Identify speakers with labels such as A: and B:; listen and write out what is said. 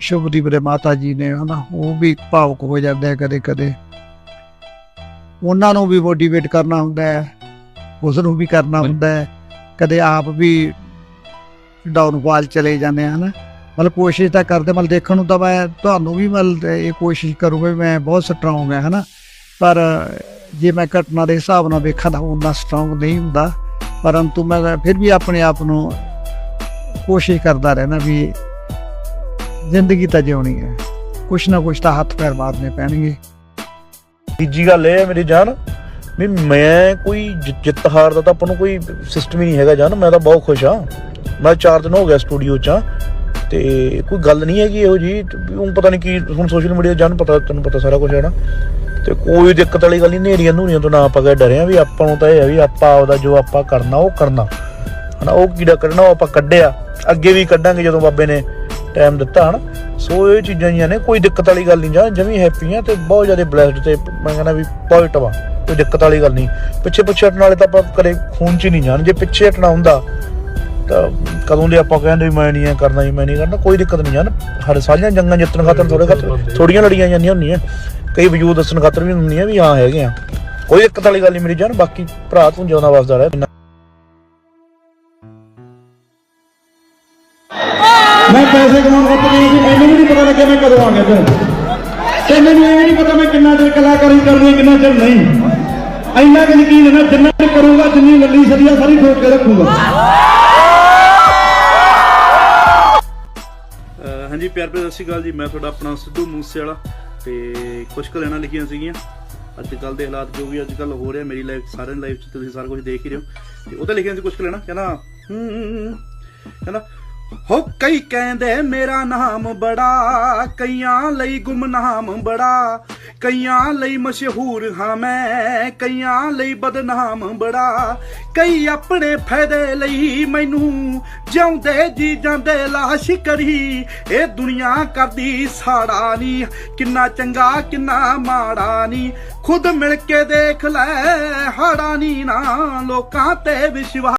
A: ਸ਼ੁਭਦੀਪ ਦੇ ਮਾਤਾ ਜੀ ਨੇ ਹਨਾ ਉਹ ਵੀ ਭਾਵੁਕ ਹੋ ਜਾਂਦੇ ਆ ਕਦੇ ਕਦੇ। ਉਹਨਾਂ ਨੂੰ ਵੀ ਮੋਟੀਵੇਟ ਕਰਨਾ ਹੁੰਦਾ ਹੈ ਉਸ ਨੂੰ ਵੀ ਕਰਨਾ ਹੁੰਦਾ ਹੈ। ਕਦੇ ਆਪ ਵੀ ਡਾਊਨਫਾਲ ਚਲੇ ਜਾਂਦੇ ਆ ਹਨਾ। ਮਤਲਬ ਕੋਸ਼ਿਸ਼ ਤਾਂ ਕਰਦੇ ਮਤਲਬ ਦੇਖਣ ਨੂੰ ਤਾਂ ਮੈਂ ਤੁਹਾਨੂੰ ਵੀ ਮਤਲਬ ਇਹ ਕੋਸ਼ਿਸ਼ ਕਰੂੰਗਾ ਵੀ ਮੈਂ ਬਹੁਤ ਸਟਰੋਂਗ ਹਾਂ ਹਨਾ। ਪਰ ਜੇ ਮੈਂ ਘਟਨਾ ਦੇ ਹਿਸਾਬ ਨਾਲ ਵੇਖਾਂ ਤਾਂ ਉਹਨਾਂ ਸਟਰੋਂਗ ਨਹੀਂ ਹੁੰਦਾ। ਪਰੰਤੂ ਮੈਂ ਫਿਰ ਵੀ ਆਪਣੇ ਆਪ ਨੂੰ ਕੋਸ਼ਿਸ਼ ਕਰਦਾ ਰਹਿਣਾ ਵੀ ਜ਼ਿੰਦਗੀ ਤਾਂ ਜਿਉਣੀ ਹੈ। ਕੁਛ ਨਾ ਕੁਛ ਤਾਂ ਹੱਥ ਪੈਰ ਮਾਰਨੇ ਪੈਣਗੇ।
B: ਤੀਜੀ ਗੱਲ ਇਹ ਹੈ ਮੇਰੀ ਜਾਨ, ਵੀ ਮੈਂ ਕੋਈ ਜਿ- ਜਿੱਤ ਹਾਰ ਦਾ ਤਾਂ ਆਪਾਂ ਨੂੰ ਕੋਈ ਸਿਸਟਮ ਹੀ ਨਹੀਂ ਹੈਗਾ ਜਾਨ, ਮੈਂ ਤਾਂ ਬਹੁਤ ਖੁਸ਼ ਹਾਂ। ਮੈਂ 4 ਦਿਨ ਹੋ ਗਿਆ ਸਟੂਡੀਓ 'ਚ ਆ ਤੇ ਕੋਈ ਗੱਲ ਨਹੀਂ ਹੈਗੀ ਇਹੋ ਜੀ ਹੁਣ ਪਤਾ ਨਹੀਂ ਕੀ, ਹੁਣ ਸੋਸ਼ਲ ਮੀਡੀਆ ਜਾਨ ਪਤਾ, ਤੈਨੂੰ ਪਤਾ ਸਾਰਾ ਕੁਝ ਹੈ ਨਾ। ਤੇ ਕੋਈ ਦਿੱਕਤ ਵਾਲੀ ਗੱਲ ਨਹੀਂ ਨੇਰੀਆਂ ਨੂਰੀਆਂ ਤੋਂ ਨਾ ਆਪਾਂ ਕਦੇ ਡਰੇ ਆ ਵੀ ਆਪਾਂ ਨੂੰ ਤਾਂ ਇਹ ਹੈ ਵੀ ਆਪਾਂ ਆਪਦਾ ਜੋ ਆਪਾਂ ਕਰਨਾ ਉਹ ਕਰਨਾ। ਹਨਾ, ਉਹ ਕੀੜਾ ਕੱਢਣਾ ਉਹ ਆਪਾਂ ਕੱਢਿਆ, ਅੱਗੇ ਵੀ ਕੱਢਾਂਗੇ ਜਦੋਂ ਬਾਬੇ ਨੇ ਟਾਈਮ ਦਿੱਤਾ ਹਨਾ। ਸੋ ਇਹ ਚੀਜ਼ਾਂ ਜੀਆਂ ਨੇ, ਕੋਈ ਦਿੱਕਤ ਵਾਲੀ ਗੱਲ ਨਹੀਂ। ਜਾਂ ਜਮੀ ਹੈਪੀ ਆ ਤੇ ਬਹੁਤ ਜ਼ਿਆਦਾ ਬਲੈਸਡ ਤੇ ਮੈਂ ਕਹਿੰਦਾ ਵੀ ਪੋਜ਼ਿਟਿਵ ਆ। ਕੋਈ ਦਿੱਕਤ ਵਾਲੀ ਗੱਲ ਨਹੀਂ। ਪਿੱਛੇ ਪਿੱਛੇ ਹਟਣ ਵਾਲੇ ਤਾਂ ਆਪਾਂ ਕਦੇ ਖੂਨ ਚ ਨਹੀਂ ਜਾਣ। ਜੇ ਪਿੱਛੇ ਹਟਣਾ ਹੁੰਦਾ, ਤਾਂ ਕਦੋਂ ਦੇ ਆਪਾਂ ਕਹਿੰਦੇ ਵੀ ਮੈਂ ਨਹੀਂ ਕਰਨਾ ਜੀ, ਮੈਂ ਨਹੀਂ ਕਰਨਾ, ਕੋਈ ਦਿੱਕਤ ਨਹੀਂ ਜਾਨ ਹਰ ਸਾਰੀਆਂ ਜੰਗਾਂ ਜਿੱਤਣ ਖਾਤਰ ਥੋੜੇ ਖਾਤਰ ਥੋੜੀਆਂ ਲੜੀਆਂ ਜਾਂਦੀਆਂ ਹੁੰਦੀਆਂ। ਕਈ ਵਜੂਦ ਦੱਸਣ ਖਾਤਰ ਵੀ ਹੁੰਦੀਆਂ ਵੀ ਹਾਂ ਹੈਗੇ ਆ। ਕੋਈ ਦਿੱਕਤ ਵਾਲੀ ਗੱਲ ਨਹੀਂ ਮੇਰੀ ਜਾਨ, ਬਾਕੀ ਭਰਾ ਤੂੰ ਜਿਉਂਦਾ ਵਸਦਾ ਰਹਿ।
C: ਮੈਂ ਪੈਸੇ ਕਮਾਉਣ ਖਾਤਰ ਨਹੀਂ ਸੀ, ਮੈਨੂੰ ਵੀ ਨਹੀਂ ਪਤਾ ਲੱਗਿਆ ਮੈਂ ਕਦੋਂ ਆ ਗਿਆ ਫਿਰ ਤੇ ਮੈਨੂੰ ਇਹ ਨਹੀਂ ਪਤਾ ਮੈਂ ਕਿੰਨਾ ਚਿਰ ਕਲਾਕਾਰੀ ਕਰਨੀ ਹੈ, ਕਿੰਨਾ ਚਿਰ ਨਹੀਂ। ਇੰਨਾ ਕਿ ਯਕੀਨ ਹੈ ਨਾ, ਜਿੰਨਾ ਚਿਰ ਕਰੂੰਗਾ, ਜਿੰਨੀ ਲੱਲੀ ਸਰੀਆ ਸਾਰੀ ਠੋਕ ਕੇ ਰੱਖੂੰਗਾ।
D: ਹਾਂਜੀ, ਪਿਆਰ ਪਿਆਰ ਸਤਿ ਸ਼੍ਰੀ ਅਕਾਲ ਜੀ। ਮੈਂ ਤੁਹਾਡਾ ਆਪਣਾ ਸਿੱਧੂ ਮੂਸੇ ਵਾਲਾ ਤੇ ਕੁਝ ਕੁ ਲੈਣਾ ਲਿਖੀਆਂ ਸੀਗੀਆਂ। ਅੱਜ ਕੱਲ ਦੇ ਹਾਲਾਤ ਜੋ ਵੀ ਅੱਜ ਕੱਲ ਹੋ ਰਿਹਾ, ਮੇਰੀ ਲਾਈਫ ਸਾਰਿਆਂ ਲਾਈਫ 'ਚ ਤੁਸੀਂ ਸਾਰਾ ਕੁਝ ਦੇਖ ਹੀ ਰਹੇ ਹੋ। ਤੇ ਉਹ ਤੇ ਲਿਖਿਆ ਸੀ ਕੁਝ ਕੁ ਲੈਣਾ? ਕਹਿੰਦਾ ਹੂੰ। ਕਹਿੰਦਾ ਹੋ ਕਈ ਕਹਿੰਦੇ ਮੇਰਾ ਨਾਮ ਬੜਾ, ਕਈਆਂ ਲਈ ਗੁਮਨਾਮ ਬੜਾ, ਕਈਆਂ ਲਈ ਮਸ਼ਹੂਰ ਹਾਂ ਮੈਂ, ਕਈਆਂ ਲਈ ਬਦਨਾਮ ਬੜਾ। ਕਈ ਆਪਣੇ ਫਾਇਦੇ ਲਈ ਮੈਨੂੰ ਜਿਉਂਦੇ ਜੀ ਜਾਂਦੇ ਲਾਸ਼ ਕਰੀ, ਇਹ ਦੁਨੀਆ ਕਰਦੀ ਸਾੜਾ ਨਹੀਂ ਕਿੰਨਾ ਚੰਗਾ, ਕਿੰਨਾ ਮਾੜਾ ਨਹੀਂ ਖੁਦ ਮਿਲ ਕੇ ਦੇਖ ਲੈ, ਹਾੜਾ ਨਹੀਂ ਨਾ ਲੋਕਾਂ ਤੇ ਵਿਸ਼ਵਾਸ।